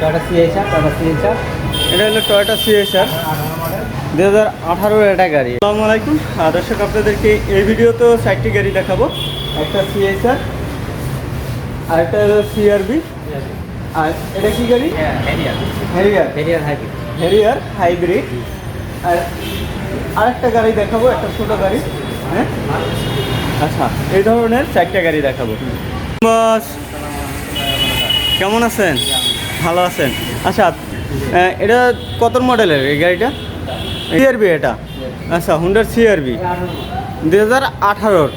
Toyota CSR Toyota CSR এটা হলো Toyota CSR দু হাজার আঠারোর একটা গাড়ি। আসসালামু আলাইকুম। দর্শক আপনাদেরকে এই ভিডিওতেও চারটি গাড়ি দেখাবো। একটা সিএসআর আর একটা হলো সিআরবি আর এটা কি গাড়ি? Harrier Harrier Harrier hybrid Harrier hybrid আর আরেকটা গাড়ি দেখাবো একটা ছোটো গাড়ি। হ্যাঁ? আচ্ছা এই ধরনের চারটা গাড়ি দেখাবো। কেমন আছেন? ভালো আছেন? আচ্ছা এটা কত মডেলের এই গাড়িটা? সিআরবি এটা। আচ্ছা হুন্ডার সিআরবি দুই হাজার আঠারোর।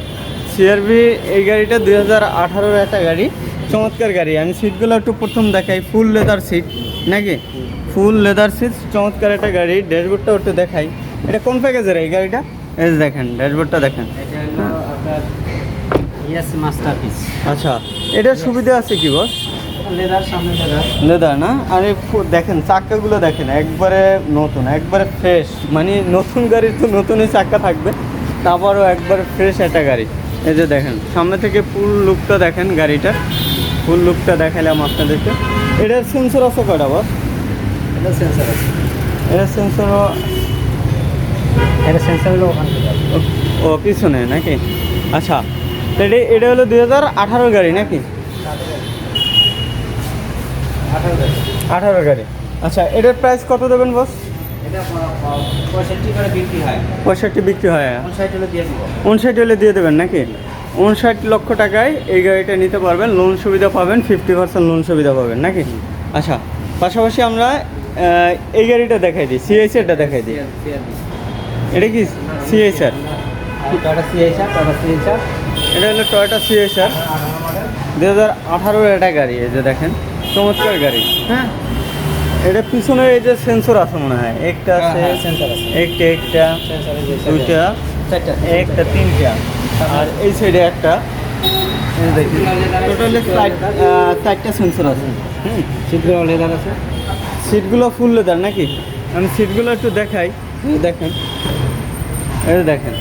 সিআরবি এই গাড়িটা দুই হাজার আঠারোর একটা গাড়ি। চমৎকার গাড়ি। আমি সিটগুলো একটু প্রথম দেখাই। ফুল লেদার সিট নাকি? ফুল লেদার সিট চমৎকার একটা গাড়ি। ড্যাশবোর্ডটাও একটু দেখাই। এটা কোন প্যাকেজের এই গাড়িটা? এই দেখেন ড্যাশবোর্ডটা দেখেন। আচ্ছা এটার সুবিধা আছে কি বস লেদার না? আরে দেখেন চাক্কাগুলো দেখেন একবারে নতুন একবারে ফ্রেশ মানে নতুন গাড়ির তো নতুনই চাক্কা থাকবে তারপরও একবারে ফ্রেশ একটা গাড়ি। এই যে দেখেন সামনে থেকে ফুল লুকটা দেখেন গাড়িটার। ফুল লুকটা দেখালাম আপনাদেরকে। এটার সেন্সর আছে কয়টা বস এটা সেন্সার আছে। এটার সেন্সর এটা সেন্সার হলো ওখান থেকে। ও পিছনে নাকি? আচ্ছা এটা এটা হলো দুই হাজার আঠারো গাড়ি নাকি আঠারো গাড়ি আঠারো গাড়ি। আচ্ছা এটার প্রাইস কত দেবেন বস এটা পঁয়ষট্টি করে বিক্রি হয়। পঁয়ষট্টি বিক্রি হয়। কোন সাইড হলো দিয়ে দিব। উনষাট হলে দিয়ে দেবেন নাকি? উনষাট লক্ষ টাকায় এই গাড়িটা নিতে পারবেন লোন সুবিধা পাবেন ফিফটি পার্সেন্ট লোন সুবিধা পাবেন নাকি? আচ্ছা পাশাপাশি আমরা এই গাড়িটা দেখাই দিই সিএসআরটা দেখাই দিই। এটা কি সিএসআর এটা হলো টয়োটা সিএসআর দু হাজার আঠারোর একটা গাড়ি এই যে দেখেন। চমৎকার গাড়ি। হ্যাঁ? এটা পিছনে এই যে সেন্সর আছে মনে হয়। একটা হ্যাঁ, আছে হ্যাঁ, sensor আছে। একটা একটা সেন্সার দুইটা চারটা একটা তিনটা। আর এই সাইডে একটা। টোটালি চারটা সেন্সর আছে। হুম সিটগুলো লেদার আছে। সিটগুলো ফুল লেদার নাকি? আমি সিটগুলো একটু দেখাই। দেখেন। এই দেখেন।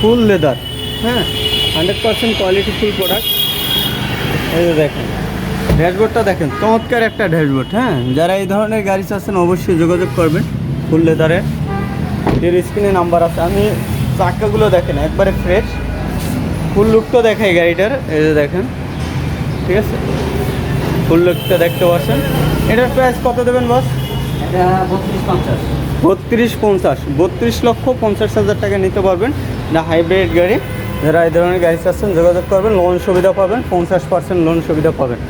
ফুল লেদার হ্যাঁ hundred percent quality full product এই দেখেন। ড্যাশবোর্ডটা দেখেন চমৎকার একটা ড্যাশবোর্ড হ্যাঁ? যারা এই ধরনের গাড়ি চাচ্ছেন অবশ্যই যোগাযোগ করবেন ফুল লেদারের এর স্ক্রিনে নাম্বার আছে। আমি চাক্কাগুলো দেখেন একবারে ফ্রেশ ফুল লুকটা দেখাই গাড়িটার এই যে দেখেন। ঠিক আছে? ফুল লুকটা দেখতে পাচ্ছেন। এটার প্রাইস কত দেবেন বস এটা বত্রিশ পঞ্চাশ। বত্রিশ পঞ্চাশ। বত্রিশ লক্ষ পঞ্চাশ হাজার টাকা নিতে পারবেন। না হাইব্রিড গাড়ি। যারা এই ধরনের গাড়ি চাচ্ছেন যোগাযোগ করবেন লোন সুবিধা পাবেন পঞ্চাশ পার্সেন্ট লোন সুবিধা পাবেন।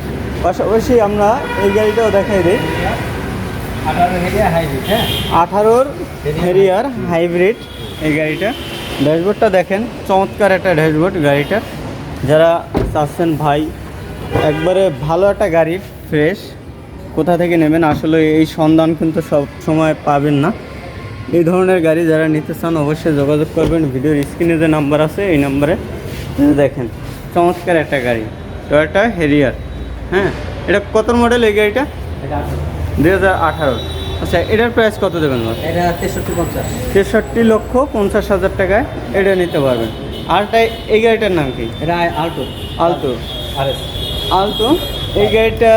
পাশাপাশি আমরা এই গাড়িটাও দেখাই দিই। হ্যাঁ? আঠারোর হেরিয়ার হাইব্রিড এই গাড়িটা। ড্যাশবোর্ডটা দেখেন চমৎকার একটা ড্যাশবোর্ড গাড়িটার যারা চাচ্ছেন ভাই একবারে ভালো একটা গাড়ি ফ্রেশ কোথা থেকে নেবেন? আসলে এই সন্ধান কিন্তু সব সময় পাবেন না। এই ধরনের গাড়ি যারা নিতে চান অবশ্যই যোগাযোগ করবেন। ভিডিওর স্ক্রিনে যে নাম্বার আছে এই নাম্বারে দেখেন। চমৎকার একটা গাড়ি টয়োটা হেরিয়ার হ্যাঁ এটা কত মডেল এই গাড়িটা? এটা দুই হাজার আঠারো। আচ্ছা এটার প্রাইস কত দেবেন এটা তেষট্টি পঞ্চাশ। তেষট্টি লক্ষ পঞ্চাশ হাজার টাকায় এটা নিতে পারবেন। আরটা এই গাড়িটার নাম কি? এটা আলটো। আলতো আর এস আলতো এই গাড়িটা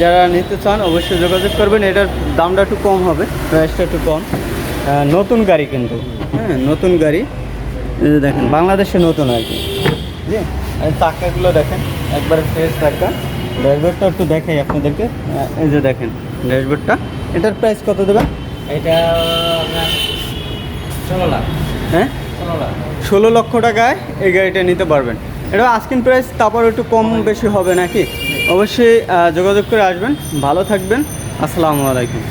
যারা নিতে চান অবশ্যই যোগাযোগ করবেন। এটার দামটা একটু কম হবে প্রাইসটা একটু কম। নতুন গাড়ি কিন্তু। হ্যাঁ নতুন গাড়ি। দেখেন বাংলাদেশে নতুন আর কি। জি আর চাকাগুলো দেখেন একবারে ফ্রেশ চাকা। ড্যাশবোর্ডটা একটু দেখাই আপনাদেরকে। এই যে দেখেন ড্যাশবোর্ডটা। এটার প্রাইস কত দেবেন? এটা ষোলো লাখ। হ্যাঁ? ষোলো লক্ষ টাকায় এই গাড়িটা নিতে পারবেন। এটা আস্কিং প্রাইস তারপর একটু কম বেশি হবে নাকি? অবশ্যই যোগাযোগ করে আসবেন। ভালো থাকবেন। আসসালামু আলাইকুম।